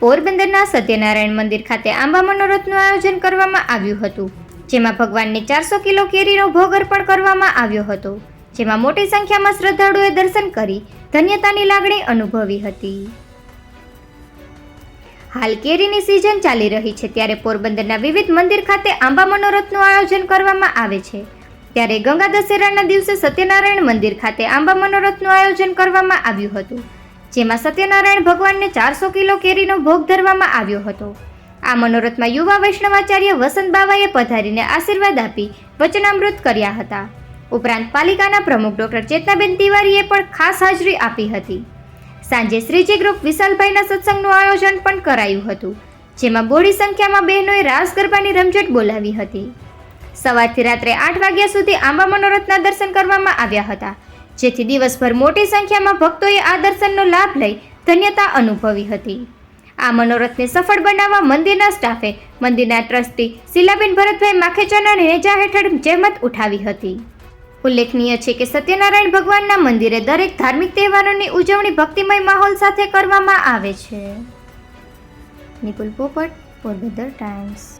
પોરબંદરના સત્યનારાયણ મંદિર ખાતે આંબા મનોરથનું આયોજન કરવામાં આવ્યું હતું, જેમાં ભગવાનને ચારસો કિલો કેરીનો ભોગ અર્પણ કરવામાં આવ્યો હતો, જેમાં મોટી સંખ્યામાં શ્રદ્ધાળુએ દર્શન કરી ધન્યતાની લાગણી અનુભવી હતી. હાલ કેરીની સિઝન ચાલી રહી છે, ત્યારે પોરબંદરના વિવિધ મંદિર ખાતે આંબા મનોરથનું આયોજન કરવામાં આવે છે, ત્યારે ગંગા દશેરાના દિવસે સત્યનારાયણ મંદિર ખાતે આંબા મનોરથનું આયોજન કરવામાં આવ્યું હતું જેમાં સત્યનારાયણ ભગવાનને ચારસો કિલો કેરીનો ભોગ ધરવામાં આવ્યો હતો. આ મનોરથમાં યુવા વૈષ્ણવાચાર્ય વસંત બાવાએ પધારીને આશીર્વાદ આપી વચનામૃત કર્યા હતા. ઉપરાંત પાલિકાના પ્રમુખ ડોક્ટર ચેતનાબેન તિવારીએ પણ ખાસ હાજરી આપી હતી. સાંજે શ્રીજી ગ્રુપ વિશાલભાઈના સત્સંગનું આયોજન પણ કરાયું હતું, જેમાં બોડી સંખ્યામાં બહેનોએ રાસ ગરબાની રમઝટ બોલાવી હતી. સવારથી રાત્રે આઠ વાગ્યા સુધી આંબા મનોરથના દર્શન કરવામાં આવ્યા હતા જેથી દિવસભર મોટી સંખ્યામાં ભક્તોએ આ દર્શનનો લાભ લઈ ધન્યતા અનુભવી હતી. આ મનોરથને સફળ બનાવવા મંદિરના સ્ટાફે મંદિરના ટ્રસ્ટી શિલાબેન ભરતભાઈ માખેચાના નેજા હેઠળ જહેમત ઉઠાવી હતી. ઉલ્લેખનીય છે કે સત્યનારાયણ ભગવાનના મંદિરે દરેક ધાર્મિક તહેવારોની ઉજવણી ભક્તિમય માહોલ સાથે કરવામાં આવે છે. નિકુલ પોપટ, પોરબંદર ટાઈમ્સ.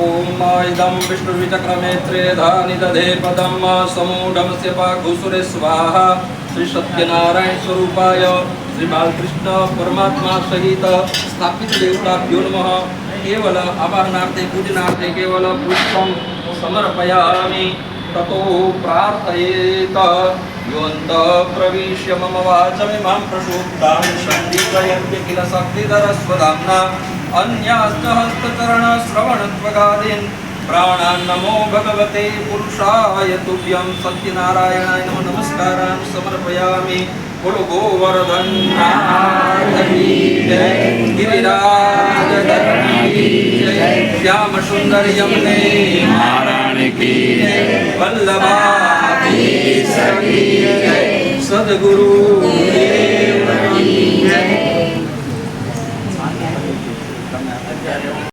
ॐ इदं विष्णुविचक्रमेत्रे धानि दधे पदं समूढमस्य पाघुसुरे स्वाहा श्रीसत्यनारायणस्वरूपाय श्रीबालकृष्ण परमात्मा सहित स्थापित देवताभ्यो नमः केवल आवाहनार्थे पूजनार्थे केवल पुष्पं समर्पयामि ततो प्रार्थयेत भगवन्तः प्रविश्य मम वाचमिमां प्रशुप्तां सन्दीपयन्ति किल शक्तिधरस्वधाम्ना अन्यास्तहस्तचरणश्रवणत्वगादीन् प्राणान् नमो भगवते पुरुषाय तुभ्यं सत्यनारायणाय नमो नमस्कारान् समर्पयामि कुलु गोवर्धन्नाथी जय। गिरिराज श्यामसुन्दर्यं मे जय श्याम सुंदर यमुने महारानी की जय वल्लभा की जय सदगुरु देव की जय